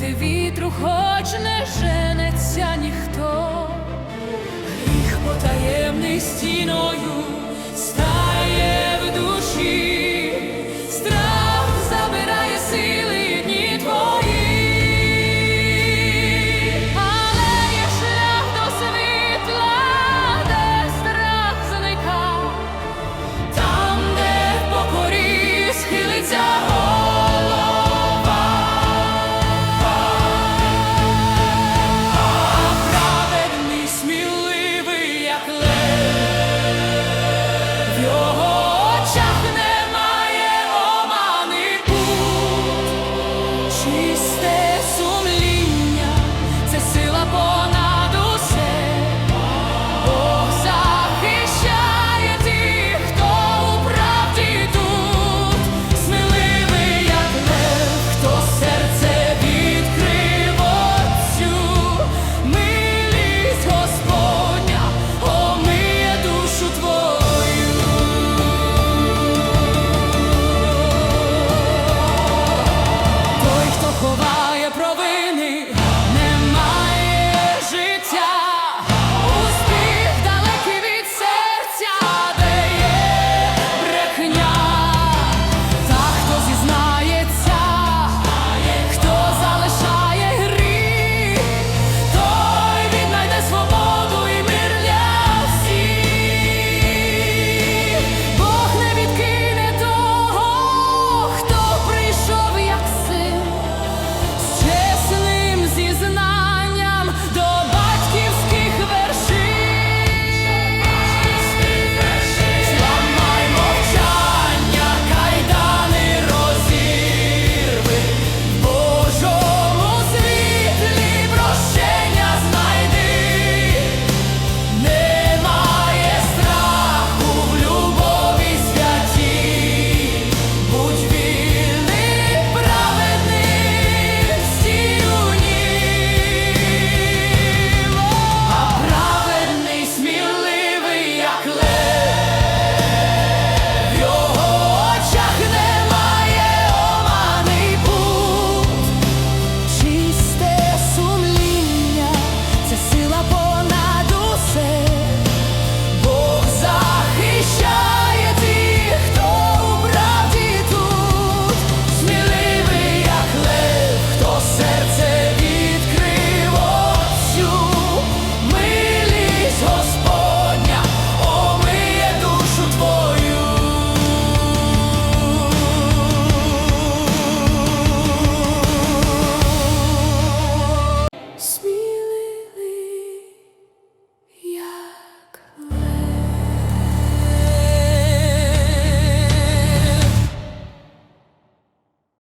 Піде вітру, хоч не женеться ніхто, їх потаємний стіл. чисте сумління, це сила Бога.